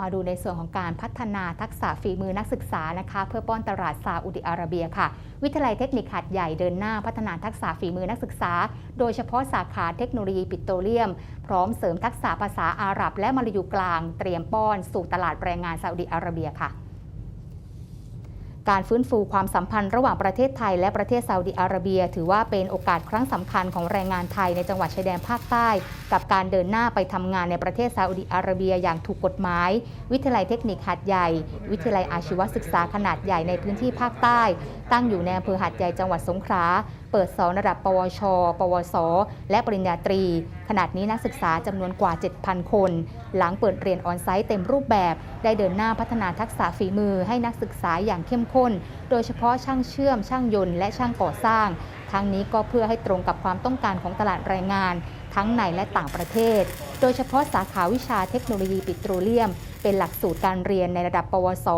มาดูในส่วนของการพัฒนาทักษะฝีมือนักศึกษานะคะ เพื่อป้อนตลาดซาอุดิอาระเบียค่ะ วิทยาลัยเทคนิคหัดใหญ่เดินหน้าพัฒนาทักษะฝีมือนักศึกษา โดยเฉพาะสาขาเทคโนโลยีปิโตรเลียม พร้อมเสริมทักษะภาษาอาหรับ และมาลายูกลาง เตรียมป้อนสู่ตลาดแรงงานซาอุดิอาระเบียค่ะ การฟื้นฟูความสัมพันธ์ระหว่างประเทศไทยและประเทศซาอุดิอาระเบีย ถือว่าเป็นโอกาสครั้งสำคัญของแรงงานไทยในจังหวัดชายแดนภาคใต้ กับการเดินหน้าไปทำงานในประเทศซาอุดิอาระเบียอย่างถูกกฎหมาย วิทยาลัยเทคนิคหัดใหญ่ วิทยาลัยอาชีวศึกษาขนาดใหญ่ในพื้นที่ภาคใต้ ตั้งอยู่ในอำเภอหัดใหญ่จังหวัดสงขลา เปิดสอนระดับ ปวช ปวส และปริญญาตรี ขนาดนี้นักศึกษาจำนวนกว่า 7,000 คน หลังเปิดเรียนออนไซต์เต็มรูปแบบ ได้เดินหน้าพัฒนาทักษะฝีมือให้นักศึกษาอย่างเข้มข้น โดยเฉพาะช่างเชื่อม ช่างยนต์ และช่างก่อสร้าง ทั้งนี้ก็เพื่อให้ตรงกับความต้องการของตลาดแรงงาน ทั้งในและต่างประเทศ โดยเฉพาะสาขาวิชาเทคโนโลยีปิโตรเลียม เป็นหลักสูตรการเรียนในระดับ ปวส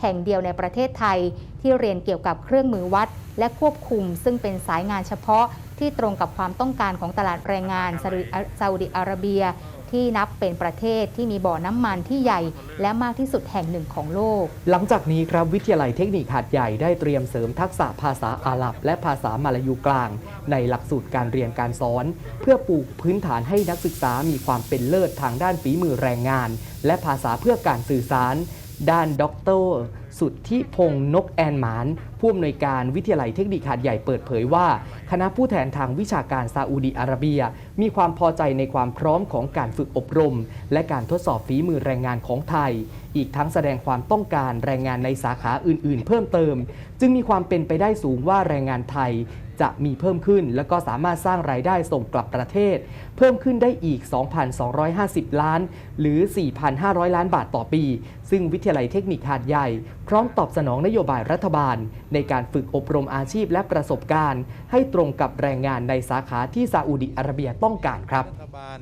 แห่งเดียวในประเทศไทย ที่เรียนเกี่ยวกับเครื่องมือวัด และควบคุม ซึ่งเป็นสายงานเฉพาะ ที่ตรงกับความต้องการของตลาดแรงงานซาอุดิซาอุดิอาระเบีย ที่นับเป็นประเทศที่มีบ่อน้ำมันที่ใหญ่ และมากที่สุดแห่งหนึ่งของโลก หลังจากนี้ครับวิทยาลัยเทคนิคหาดใหญ่ได้เตรียมเสริมทักษะภาษาอาหรับ และภาษามาลายูกลาง ในหลักสูตรการเรียนการสอน เพื่อปลูกพื้นฐานให้นักศึกษามีความเป็นเลิศทางด้านฝีมือแรงงาน และภาษาเพื่อการสื่อสาร ด้านดร สุทธิพงษ์นกแอนหมาน ผู้อำนวยการวิทยาลัยเทคนิคหาดใหญ่เปิดเผยว่า คณะผู้แทนทางวิชาการซาอุดีอาระเบีย มีความพอใจในความพร้อมของการฝึกอบรม และการทดสอบฝีมือแรงงานของไทย อีกทั้งแสดงความต้องการแรงงานในสาขาอื่น ๆ เพิ่มเติม จึงมีความเป็นไปได้สูงว่าแรงงานไทย จะมีเพิ่มขึ้น และก็สามารถสร้างรายได้ส่งกลับประเทศ เพิ่มขึ้นได้อีก 2,250 ล้าน หรือ 4,500 ล้านบาทต่อปี ซึ่งวิทยาลัยเทคนิคหาดใหญ่ พร้อมตอบสนองนโยบายรัฐบาล ในการฝึกอบรมอาชีพและประสบการณ์ ให้ตรงกับแรงงานในสาขาที่ซาอุดิอาระเบียต้องการครับรัฐบาล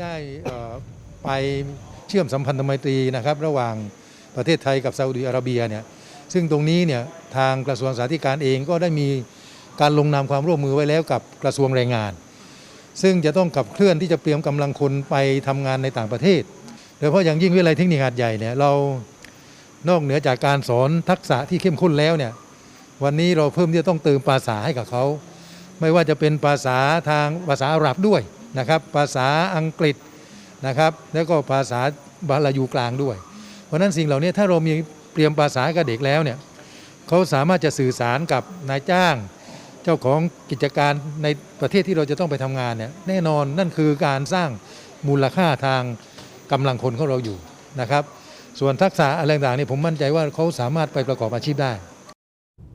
ได้ไปเชื่อมสัมพันธไมตรีนะครับระหว่างประเทศไทยกับซาอุดิอาระเบียเนี่ยซึ่งตรงนี้เนี่ยทางกระทรวงสาธารณการเองก็ได้มี การลงนามความร่วมมือไว้แล้วกับกระทรวงแรงงาน ซึ่งจะต้องขับเคลื่อนที่จะเตรียมกำลังคนไปทำงานในต่างประเทศ โดยเฉพาะอย่างยิ่งวิทยาลัยเทคนิคหาดใหญ่เนี่ยเรานอกเหนือจากการสอนทักษะที่เข้มข้นแล้วเนี่ยวันนี้เราเพิ่มที่จะต้องเติมภาษาให้กับเขาไม่ว่าจะเป็นภาษาทางภาษาอาหรับด้วยนะครับ ภาษาอังกฤษนะครับ แล้วก็ภาษาบาลายูกลางด้วย เพราะนั้นสิ่งเหล่านี้ถ้าเรามีเตรียมภาษากับเด็กแล้วเนี่ยเขาสามารถจะสื่อสารกับนายจ้าง เจ้าของกิจการในประเทศที่เราจะต้องไปทำงานเนี่ยแน่นอนนั่นคือการสร้างมูลค่าทางกำลังคนของเราอยู่นะครับ ส่วนทักษะอะไรต่างๆนี่ผมมั่นใจว่าเขาสามารถไปประกอบอาชีพได้